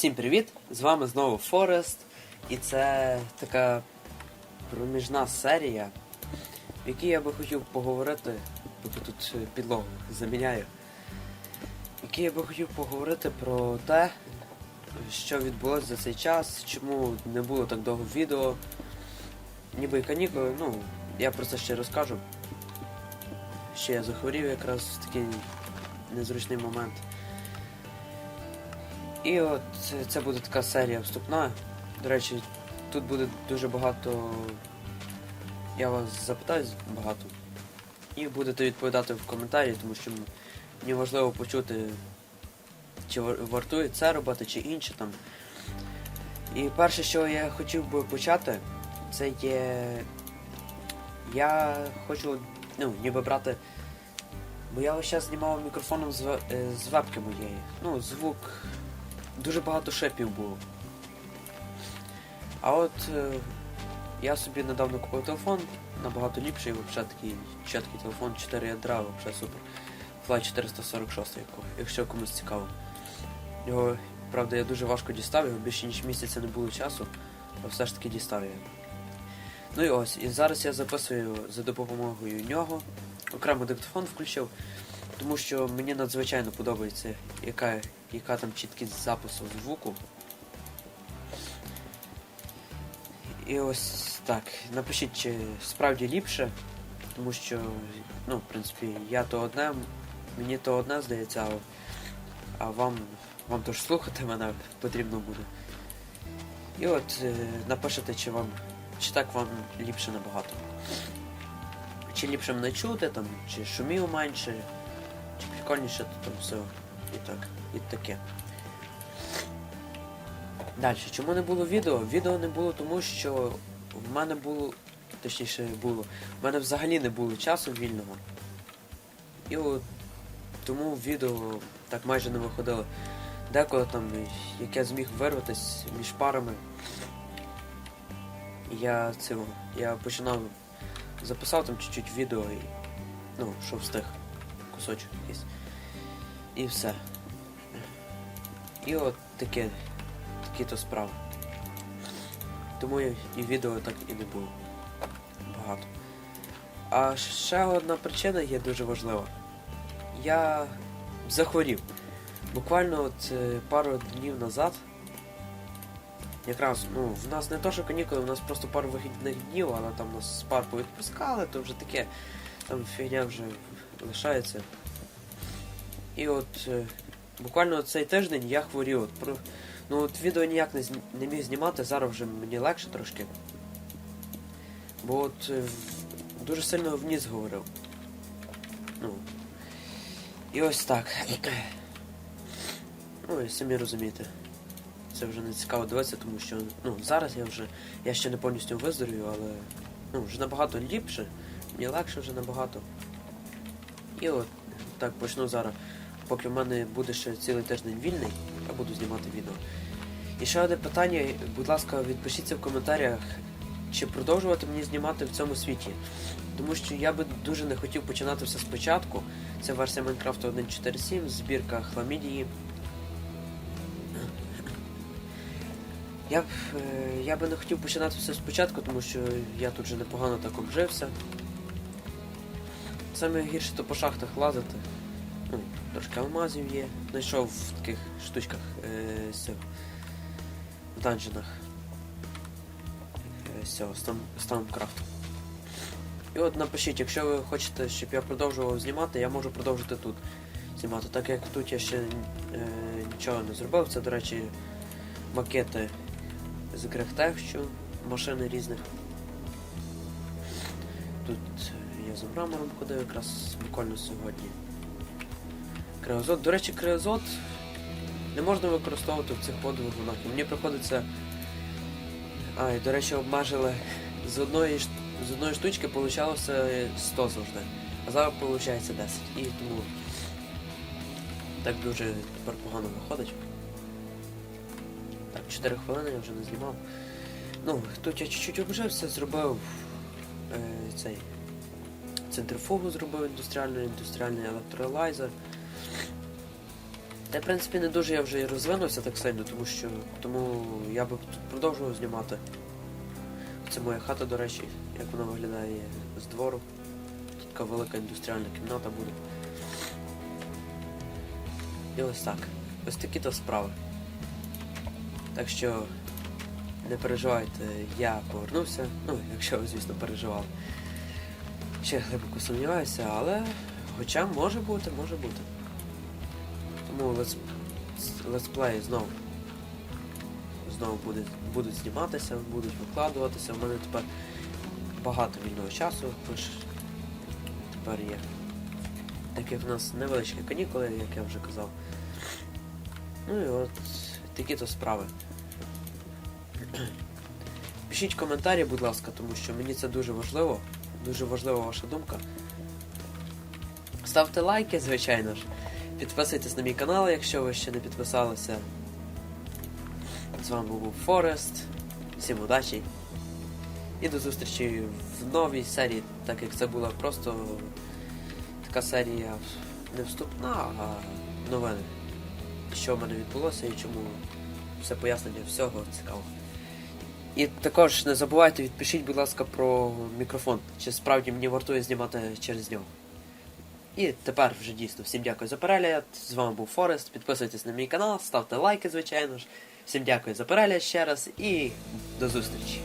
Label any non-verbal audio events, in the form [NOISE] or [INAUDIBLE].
Всім привіт! З вами знову Форест, і це така проміжна серія, в якій я би хотів поговорити, поки тут е, підлогу заміняю, в якій я би хотів поговорити про те, що відбулося за цей час, чому не було так довго відео, ніби і канікули, ну, я про це ще розкажу. Ще я захворів якраз в такий незручний момент. І от це- буде така серія вступна. До речі, тут буде дуже багато. Я вас запитаю багато. І будете відповідати в коментарі, тому що мені важливо почути, чи вартує це робити, чи інше там. І перше, що я хотів би почати, це є. Я хочу, ну, ніби брати. Бо я ось зараз знімав мікрофоном з, е, з вебки моєї. Ну, звук дуже багато шепів було. А от е, я собі недавно купив телефон, набагато ліпший, взагалі такий чіткий телефон, 4 ядра, взагалі супер. Fly 446, яко- якщо комусь цікаво. Його, правда, я дуже важко дістав, його більше ніж місяця не було часу, але все ж таки дістав я. Ну і ось, і зараз я записую за допомогою нього. Окремо диктофон включив, тому що мені надзвичайно подобається, яка, яка там чіткість запису звуку. І ось так. Напишіть, чи справді ліпше, тому що, ну, в принципі, я то одне, мені то одне здається, а, а вам, вам то ж слухати мене потрібно буде. І от е, напишете, чи вам, чи так вам ліпше набагато. Чи ліпше мене чути, там, чи шумів менше, чи прикольніше, то там все. І так, і таке. Далі, чому не було відео? Відео не було тому, що в мене було, точніше було, в мене взагалі не було часу вільного. І от тому відео так майже не виходило. Деколи там, як я зміг вирватися між парами, я цього, я починав записав там чуть-чуть відео і. Ну, що встиг. Кусочок якийсь. І все. І от таке. Такі то справи. Тому і, відео так і не було. Багато. А ще одна причина є дуже важлива. Я захворів. Буквально от е, пару днів назад. Якраз, ну, в нас не то, що канікули, у нас просто пару вихідних днів, але там нас з пар повідпускали, то вже таке, там фігня вже лишається. І от е, буквально цей тиждень я хворів. От, про, ну от відео ніяк не, не міг знімати, зараз вже мені легше трошки. Бо от е, дуже сильно вниз говорив. Ну. І ось так. [CLEARS THROAT] Ну і самі розумієте. Це вже не цікаво дивитися, тому що ну, зараз я вже я ще не повністю виздоровію, але ну, вже набагато ліпше, мені легше вже набагато. І от так почну зараз. Поки в мене буде ще цілий тиждень вільний, я буду знімати відео. І ще одне питання, будь ласка, відпишіться в коментарях, чи продовжувати мені знімати в цьому світі. Тому що я би дуже не хотів починати все спочатку. Це версія Minecraft 1.4.7, збірка хламідії. Я б, е, я би не хотів починати все спочатку, тому що я тут вже непогано так обжився. Саме гірше то по шахтах лазити. Трошки алмазів є. Знайшов в таких штучках е, в данженах. Е. І от напишіть, якщо ви хочете, щоб я продовжував знімати, я можу продовжити тут знімати. Так як тут я ще е, нічого не зробив, це, до речі, макети з Грехтехчу, машини різних. Тут я за мрамором ходив якраз буквально сьогодні. Криозот. До речі, криозот не можна використовувати в цих водовигунах. І Мені приходиться. А, і до речі, обмежили з одної, з одної штучки получалося 100 завжди. А зараз виходить 10. І тому так дуже тепер погано виходить. Так, 4 хвилини я вже не знімав. Ну, тут я чуть-чуть обжився, зробив е, цей центрифугу зробив індустріальну, індустріальний електроелайзер. Та в принципі не дуже я вже і розвинувся так сильно, тому що тому я би продовжував знімати. Це моя хата, до речі, як вона виглядає з двору. Тут така велика індустріальна кімната буде. І ось так. Ось такі то справи. Так що не переживайте, я повернувся. Ну, якщо ви, звісно, переживали. Ще глибоко сумніваюся, але хоча може бути, може бути. Тому летс... летсплеї знову. Знову буде, будуть зніматися, будуть викладуватися. У мене тепер багато вільного часу, тож тепер є. Так як в нас невеличкі канікули, як я вже казав. Ну і от такі то справи. [CLEARS THROAT] Пишіть коментарі, будь ласка, тому що мені це дуже важливо. Дуже важлива ваша думка. Ставте лайки, звичайно ж. Підписуйтесь на мій канал, якщо ви ще не підписалися. З вами був Форест. Всім удачі. І до зустрічі в новій серії, так як це була просто така серія не вступна, а новини. Що в мене відбулося і чому все пояснення всього цікаво. І також не забувайте, відпишіть, будь ласка, про мікрофон. Чи справді мені вартує знімати через нього. І тепер вже дійсно всім дякую за перегляд. З вами був Форест. Підписуйтесь на мій канал, ставте лайки, звичайно ж. Всім дякую за перегляд ще раз і до зустрічі.